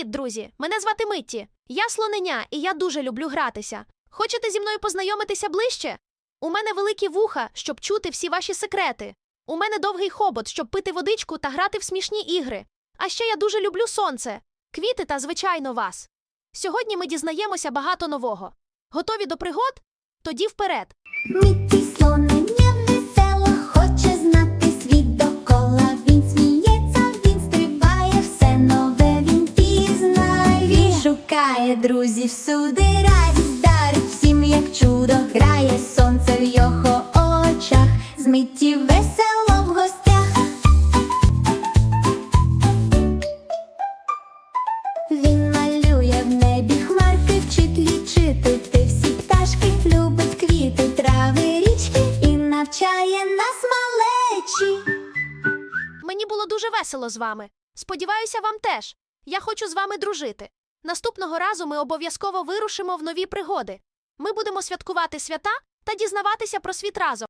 Привіт, друзі! Мене звати Митті. Я слоненя, і я дуже люблю гратися. Хочете зі мною познайомитися ближче? У мене великі вуха, щоб чути всі ваші секрети. У мене довгий хобот, щоб пити водичку та грати в смішні ігри. А ще я дуже люблю сонце, квіти та, звичайно, вас. Сьогодні ми дізнаємося багато нового. Готові до пригод? Тоді вперед. Митті слонення Шукає друзів всюди, радість дарить всім, як чудо грає сонце в його очах. З Митті весело в гостях. Він малює в небі хмарки, вчить лічити ти всі пташки, любить квіти, трави, річки і навчає нас малечі. Мені було дуже весело з вами. Сподіваюся, вам теж. Я хочу з вами дружити. Наступного разу ми обов'язково вирушимо в нові пригоди. Ми будемо святкувати свята та дізнаватися про світ разом.